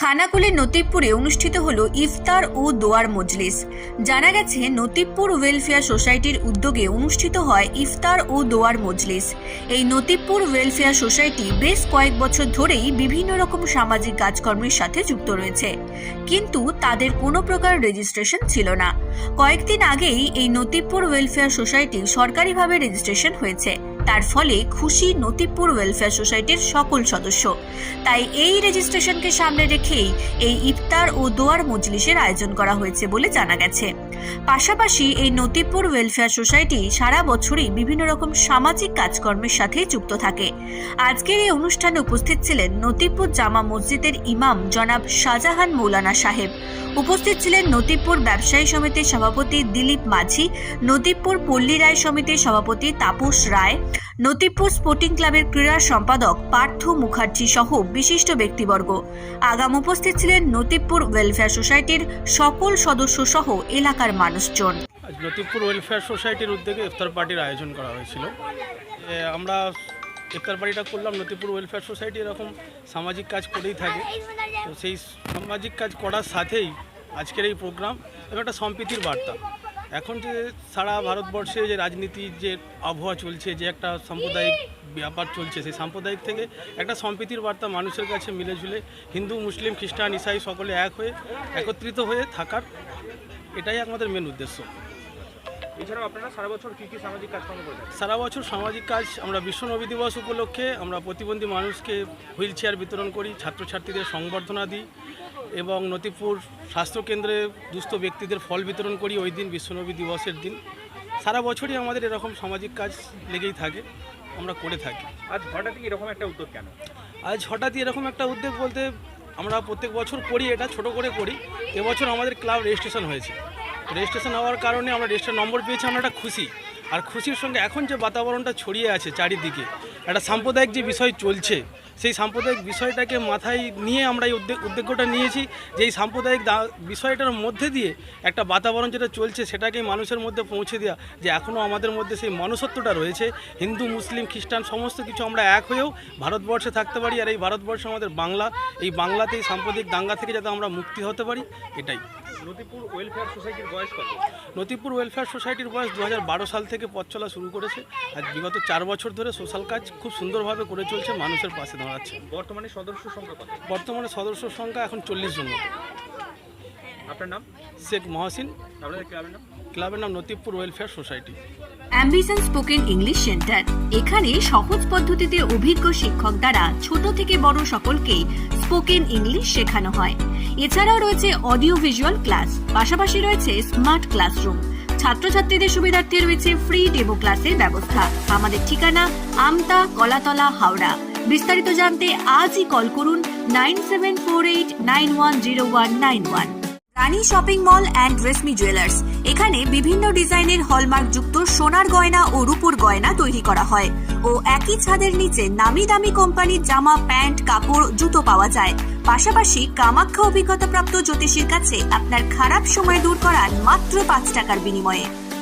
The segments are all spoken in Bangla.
খানাকুলের নতিবপুরে অনুষ্ঠিত হলো ইফতার ও দোয়ার মজলিস। জানা গেছে, নতিবপুর ওয়েলফেয়ার সোসাইটির উদ্যোগে অনুষ্ঠিত হয় ইফতার ও দোয়ার মজলিস। এই নতিবপুর ওয়েলফেয়ার সোসাইটি বেশ কয়েক বছর ধরেই বিভিন্ন রকম সামাজিক কাজকর্মের সাথে যুক্ত রয়েছে। কিন্তু তাদের কোনো প্রকার রেজিস্ট্রেশন ছিল না। কয়েকদিন আগেই এই নতিবপুর ওয়েলফেয়ার সোসাইটি সরকারিভাবে রেজিস্ট্রেশন হয়েছে। তার ফলে খুশি নতিবপুর ওয়েলফেয়ার সোসাইটির সকল সদস্য। তাই এই রেজিস্ট্রেশনকে সামনে রেখেই এই ইফতার ও দোয়ার মজলিসের আয়োজন করা হয়েছে বলে জানা গেছে। পাশাপাশি এই নতিপুর ওয়েলফেয়ার সোসাইটি সারা বছরই বিভিন্ন রকম সামাজিক কাজকর্মের সাথে যুক্ত থাকে। আজকের এই অনুষ্ঠানে উপস্থিত ছিলেন নতিপুর জামা মসজিদের ইমাম জনাব শাহজাহান মৌলানা সাহেব। উপস্থিত ছিলেন নতিবপুর ব্যবসায়ী সমিতির সভাপতি দিলীপ মাঝি, নতিবপুর পল্লী রায় সমিতির সভাপতি তাপস রায় নতিবপুর স্পোর্টিং ক্লাবের ক্রীড়া সম্পাদক পার্থ মুখার্জি সহ বিশিষ্ট ব্যক্তিবর্গ। আগাম উপস্থিত ছিলেন নতিবপুর ওয়েলফেয়ার সোসাইটির সকল সদস্য সহ এলাকার মানুষজন। লতিফপুর ওয়েলফেয়ার সোসাইটির উদ্যোগে ইফতার পার্টির আয়োজন করা হয়েছিল। আমরা ইফতার পার্টিটা করলাম নতিপুর ওয়েলফেয়ার সোসাইটি এরকম সামাজিক কাজ করেই থাকে। তো সেই সামাজিক কাজ করার সাথেই আজকের এই প্রোগ্রাম এবং একটা সম্প্রীতির বার্তা। এখন যে সারা ভারতবর্ষে যে রাজনীতির যে আবহাওয়া চলছে, যে একটা সাম্প্রদায়িক ব্যাপার চলছে, সেই সাম্প্রদায়িক থেকে একটা সম্প্রীতির বার্তা মানুষের কাছে মিলে ঝুলে হিন্দু, মুসলিম, খ্রিস্টান, ইসাই সকলে এক হয়ে, একত্রিত হয়ে থাকার এটাই আমাদের মেন উদ্দেশ্য। এছাড়াও আপনারা সারা বছর কি কি সামাজিক কাজকর্ম করে থাকেন? সারা বছর সামাজিক কাজ আমরা বিশ্ব নবী দিবস উপলক্ষে আমরা প্রতিবন্ধী মানুষকে হুইল চেয়ার বিতরণ করি ছাত্রছাত্রীদের সংবর্ধনা দিই এবং নতিপুর স্বাস্থ্যকেন্দ্রে দুস্থ ব্যক্তিদের ফল বিতরণ করি ওই দিন বিশ্বনবী দিবসের দিন। সারা বছরই আমাদের এরকম সামাজিক কাজ লেগেই থাকে আমরা করে থাকি। আজ হঠাৎই এরকম একটা উদ্যোগ কেন? আজ হঠাৎই এরকম একটা উদ্যোগ বলতে আমরা প্রত্যেক বছর করি এটা ছোট করে করি। এবছর আমাদের ক্লাব রেজিস্ট্রেশন হয়েছে। রেজিস্ট্রেশন হওয়ার কারণে আমরা রেজিস্ট্রেশন নম্বর পেয়েছি, আমরা একটা খুশি। আর খুশির সঙ্গে এখন যে বাতাবরণটা ছড়িয়ে আছে চারিদিকে, একটা সাম্প্রদায়িক যে বিষয় চলছে সেই সাম্প্রদায়িক বিষয়টাকে মাথায় নিয়ে আমরা এই উদ্যোগ উদ্যোগটা নিয়েছি। যে এই সাম্প্রদায়িক দা- বিষয়টার মধ্যে দিয়ে একটা বাতাবরণ যেটা চলছে সেটাকে মানুষের মধ্যে পৌঁছে দেওয়া যে এখনও আমাদের মধ্যে সেই মনুষ্যত্বটা রয়েছে। হিন্দু মুসলিম খ্রিস্টান সমস্ত কিছু আমরা এক হয়েও ভারতবর্ষে থাকতে পারি। আর এই ভারতবর্ষ আমাদের বাংলা এই বাংলাতে এই সাম্প্রদায়িক দাঙ্গা থেকে যাতে আমরা মুক্তি হতে পারি এটাই। নদীপুর ওয়েলফেয়ার সোসাইটির বয়স কত? নতিপুর ওয়েলফেয়ার সোসাইটির বয়স দু হাজার বারো সাল থেকে পথ চলা শুরু করেছে। আর বিগত চার বছর ধরে সোশ্যাল কাজ খুব সুন্দরভাবে করে চলছে মানুষের পাশে দাঁড়াচ্ছে বর্তমানে সদস্য সংখ্যা কত? বর্তমানে সদস্য সংখ্যা এখন চল্লিশ জন আপনার নাম? শেখ মহসিন। আপনাদের ক্লাবের নাম? ক্লাবের নাম Natipur welfare society. Ambition spoken English centre এখানে সহজ পদ্ধতিতে অভিজ্ঞ শিক্ষক দ্বারা ছোট থেকে বড় সকলকেই স্পোকেন ইংলিশ শেখানো হয়। এছাড়াও রয়েছে অডিও ভিজুয়াল ক্লাস পাশাপাশি রয়েছে স্মার্ট ক্লাসরুম ছাত্রছাত্রীদের সুবিধার্থে রয়েছে ফ্রি ডেমো ক্লাসের ব্যবস্থা। আমাদের ঠিকানা আমতা কলাতলা হাওড়া। বিস্তারিত জানতে আজই কল করুন nine seven four eight nine one zero one nine one Rani shopping mall and Reshmi jewellers. এখানে বিভিন্ন ডিজাইনের হলমার্ক যুক্ত সোনার গয়না ও রূপোর গয়না তৈরি করা হয় ও একই ছাদের নিচে নামি দামি কোম্পানির জামা, প্যান্ট, কাপড়, জুতো পাওয়া যায়। পাশাপাশি কামাখ্যা অভিজ্ঞতাপ্রাপ্ত জ্যোতিষীর কাছে আপনার খারাপ সময় দূর করার মাত্র পাঁচ টাকার বিনিময়ে।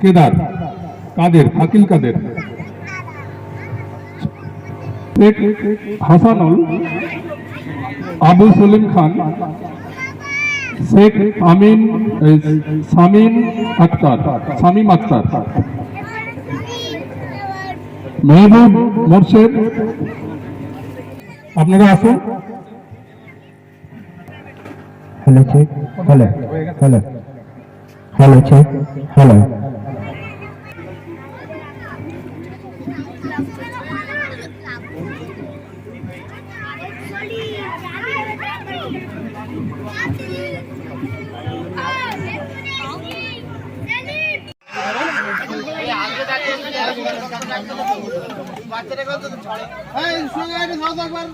কেদার, কাদের আকিল কাদের? শেখ হাসানুল, আবু সলিম খান, শেখ আমিন সামিন আক্তার, সামিম আক্তার। মেহবুব মোর্শেদ। আপনারা আসুন Hello, check.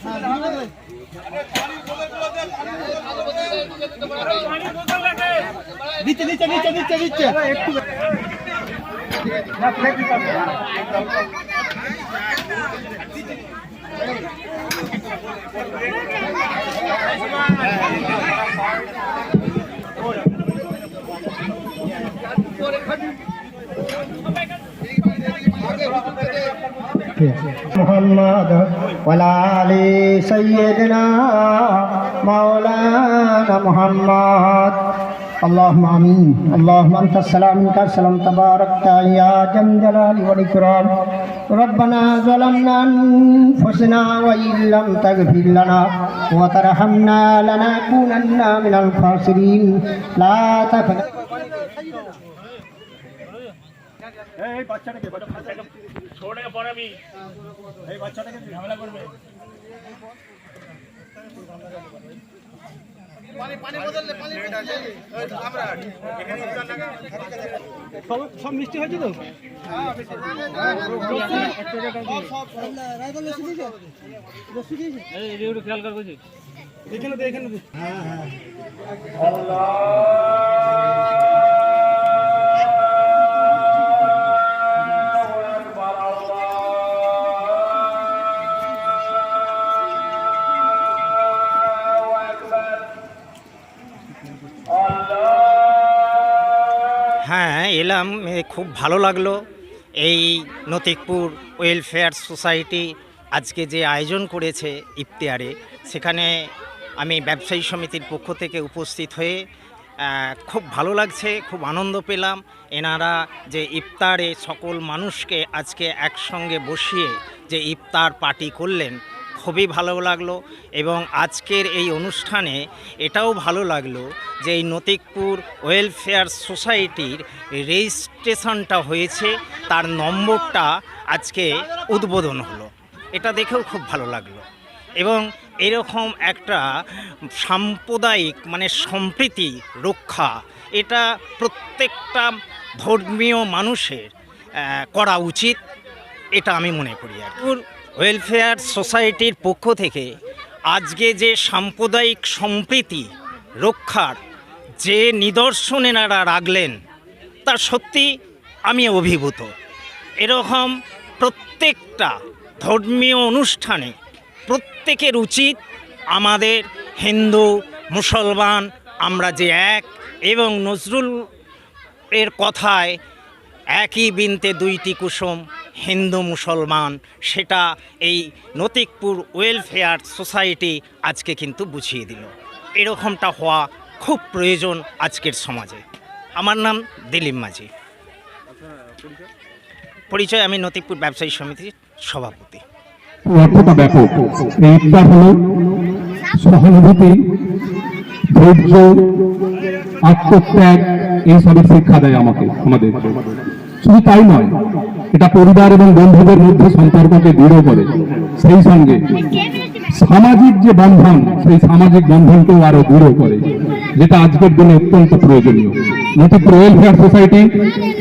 Hello. Hello. Hello, check. Hello. محمد وعلى آل سيدنا مولانا محمد اللهم امين اللهم انت السلام منك السلام تبارك يا ذا الجلال والاكرام ربنا ظلمنا انفسنا وان لم تغفر لنا وترحمنا لنكونن من الخاسرين لا ছোট পড়াবি এই বাচ্চাটাকে ঝামেলা করবে সব মিষ্টি হয়েছে তো খেয়াল কর এখানে তো এখানে হ্যাঁ হ্যাঁ এলাম খুব ভালো লাগল। এই নতিকপুর ওয়েলফেয়ার সোসাইটি আজকে যে আয়োজন করেছে ইফতেয়ারে, সেখানে আমি ব্যবসায়ী সমিতির পক্ষ থেকে উপস্থিত হয়ে খুব ভালো লাগছে, খুব আনন্দ পেলাম। এনারা যে ইফতারে সকল মানুষকে আজকে একসঙ্গে বসিয়ে যে ইফতার পার্টি করলেন খুবই ভালো লাগল এবং আজকের এই অনুষ্ঠানে এটাও ভালো লাগল যে এই নতিকপুর ওয়েলফেয়ার সোসাইটির রেজিস্ট্রেশনটা হয়েছে, তার নম্বরটা আজকে উদ্বোধন হলো এটা দেখেও খুব ভালো লাগল এবং এরকম একটা সাম্প্রদায়িক মানে সম্প্রীতি রক্ষা এটা প্রত্যেকটা ধর্মীয় মানুষের করা উচিত, এটা আমি মনে করি আর। ওয়েলফেয়ার সোসাইটির পক্ষ থেকে আজকে যে সাম্প্রদায়িক সম্প্রীতি রক্ষার যে নিদর্শন এনারা রাখলেন, তা সত্যি আমি অভিভূত। এরকম প্রত্যেকটা ধর্মীয় অনুষ্ঠানে প্রত্যেকের উচিত আমাদের হিন্দু, মুসলমান, আমরা যে এক এবং নজরুল এর কথায় একই বিনতে দুইটি কুসুম, হিন্দু মুসলমান। সেটা এই নতিকপুর ওয়েলফেয়ার সোসাইটি আজকে কিন্তু বুঝিয়ে দিল। এরকমটা হওয়া খুব প্রয়োজন আজকের সমাজে। আমার নাম দিলীপ মাঝি। পরিচয়, আমি নতিকপুর ব্যবসায়ী সমিতির সভাপতি। সহানুভূতি, ধৈর্য, আত্মত্যাগ শিক্ষা দেয় আমাকে, আমাদের শুধু তাই নয়, এটা পরিবার এবং বন্ধুদের মধ্যে সম্পর্ককে দৃঢ় করে, সেই সঙ্গে সামাজিক যে বন্ধন, সেই সামাজিক বন্ধনকেও আরও দৃঢ় করে, যেটা আজকের দিনে অত্যন্ত প্রয়োজনীয়। নতুন ওয়েলফেয়ার সোসাইটি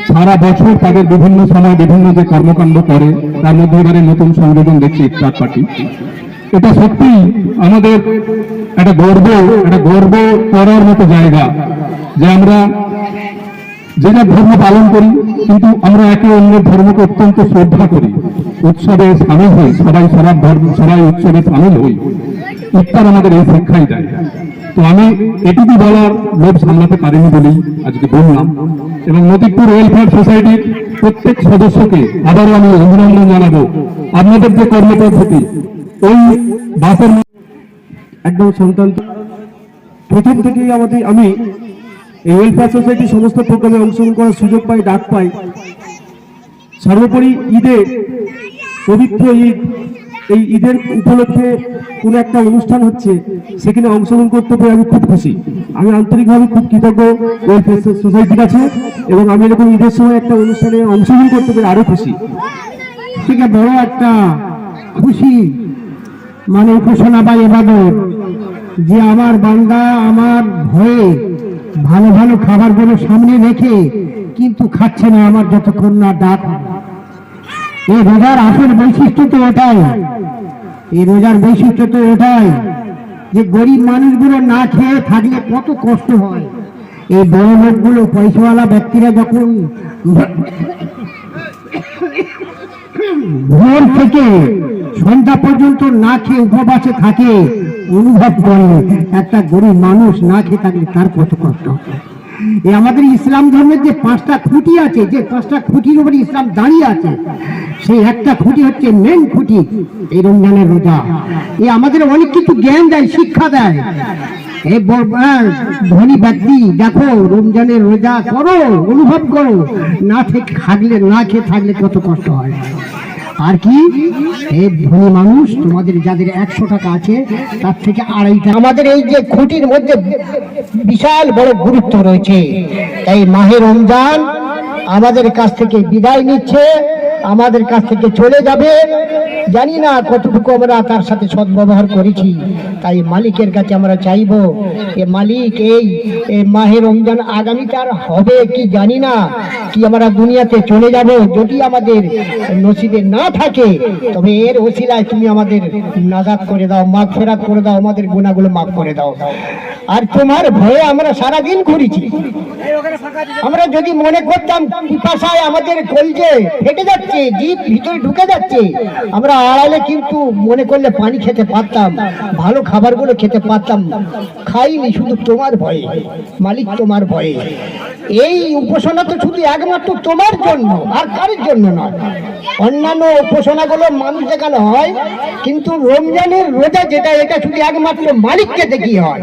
সারা বছর তাদের বিভিন্ন সময় বিভিন্ন যে কর্মকাণ্ড করে, তার মধ্যে এবারে নতুন সংযোজন দেখছি ইফতার পার্টি। এটা সত্যি আমাদের একটা গর্ব একটা গর্ব করার মতো জায়গা যে আমরা যে ধর্ম পালন করি কিন্তু আমরা একে অন্যের ধর্মকে অত্যন্ত শ্রদ্ধা করি। উৎসবে সামিল হই, সবাই সবার ধর্ম, সবাই উৎসবে সামিল হই। ইফতার আমাদের এই শিক্ষাই দেয়। তো আমি এটুকু বলার লোভ সামলাতে পারিনি বলেই আজকে বললাম। এবং নদীপুর ওয়েলফেয়ার সোসাইটির প্রত্যেক সদস্যকে আবারও আমি অভিনন্দন জানাব। আপনাদের যে কর্মপদ্ধতি, ওই বাসের একদম সন্তান প্রথম থেকেই আমাদের আমি এই সোসাইটির সমস্ত প্রোগ্রামে অংশগ্রহণ করার সুযোগ পাই, ডাক পাই। সর্বোপরি ঈদে পবিত্র ঈদ, এই ঈদের উপলক্ষে কোনো একটা অনুষ্ঠান হচ্ছে, সেখানে অংশগ্রহণ করতে পেরে আমি খুব খুশি। আমি আন্তরিকভাবে খুব কৃতজ্ঞ ওয়েলফেয়ার সোসাইটির কাছে এবং আমি এরকম ঈদের সময় একটা অনুষ্ঠানে অংশগ্রহণ করতে পেরে আরও খুশি। থেকে বড় একটা খুশি মানে ঘোষণা বা এবাদত যে আমার বান্দা আমার ভয়ে ভালো ভালো খাবারগুলো সামনে রেখে কিন্তু খাচ্ছে না আমার যতক্ষণ না ডাক। এই রোজার আসল বৈশিষ্ট্য তো ওটাই এই রোজার বৈশিষ্ট্য তো ওটাই যে গরিব মানুষগুলো না খেয়ে থাকলে কত কষ্ট হয়। এই বড় লোকগুলো পয়সাওয়ালা ব্যক্তিরা যখন ভোর থেকে সন্ধ্যা পর্যন্ত না খেয়ে উপবাসে থাকে অনুভব করে একটা গরিব মানুষ না খেয়ে থাকলে তার কত কষ্ট? হবে এই আমাদের ইসলাম ধর্মের যে পাঁচটা খুঁটি আছে, যে পাঁচটা খুঁটির উপরে ইসলাম দাঁড়িয়ে আছে, সেই একটা খুঁটি হচ্ছে মেন খুঁটি, এই রমজানের রোজা। এ আমাদের অনেক কিছু জ্ঞান দেয়, শিক্ষা দেয়। এই ধনী ব্যক্তি, দেখো, রমজানের রোজা করো, অনুভব করো, না থেকে থাকলে, না খেয়ে থাকলে কত কষ্ট হয়। আর কি? এই ধনী মানুষ, তোমাদের যাদের একশো টাকা আছে, তার থেকে আড়াই টাকা। আমাদের এই যে খুঁটির মধ্যে বিশাল বড় গুরুত্ব রয়েছে। তাই মাহে রমজান আমাদের কাছ থেকে বিদায় নিচ্ছে, আমাদের কাছ থেকে চলে যাবে। জানি না কতটুকু আমরা তার সাথে সদ্ব্যবহার করেছি। তাই মালিকের কাছে আমরা চাইব, এ মালিক, এই এই মাহে রমজান আগামীকার হবে কি জানি না। কি আমরা দুনিয়াতে চলে যাব? যদি আমাদের নসিবে না থাকে, তবে এর ওসিলায় তুমি আমাদের নাজাদ করে দাও, মাফ ফেরাত করে দাও, আমাদের গুণাগুলো মাফ করে দাও। আর তোমার ভয়ে আমরা সারাদিন ঘুরেছি। আমরা যদি মনে করতাম আমাদের কলজে ফেটে যাচ্ছে, জিভ ভিতরে ঢুকে যাচ্ছে, আমরা আড়ালে কিন্তু মনে করলে পানি খেতে পারতাম, ভালো খাবারগুলো খেতে পারতাম। খাইনি শুধু তোমার ভয়ে, মালিক তোমার ভয়ে। এই উপাসনা তো শুধু একমাত্র তোমার জন্য, আর কারোর জন্য নয়। অন্যান্য উপাসনাগুলো মানুষ দেখানো হয়, কিন্তু রমজানের রোজা যেটা, এটা শুধু একমাত্র মালিককে দেখিয়ে হয়।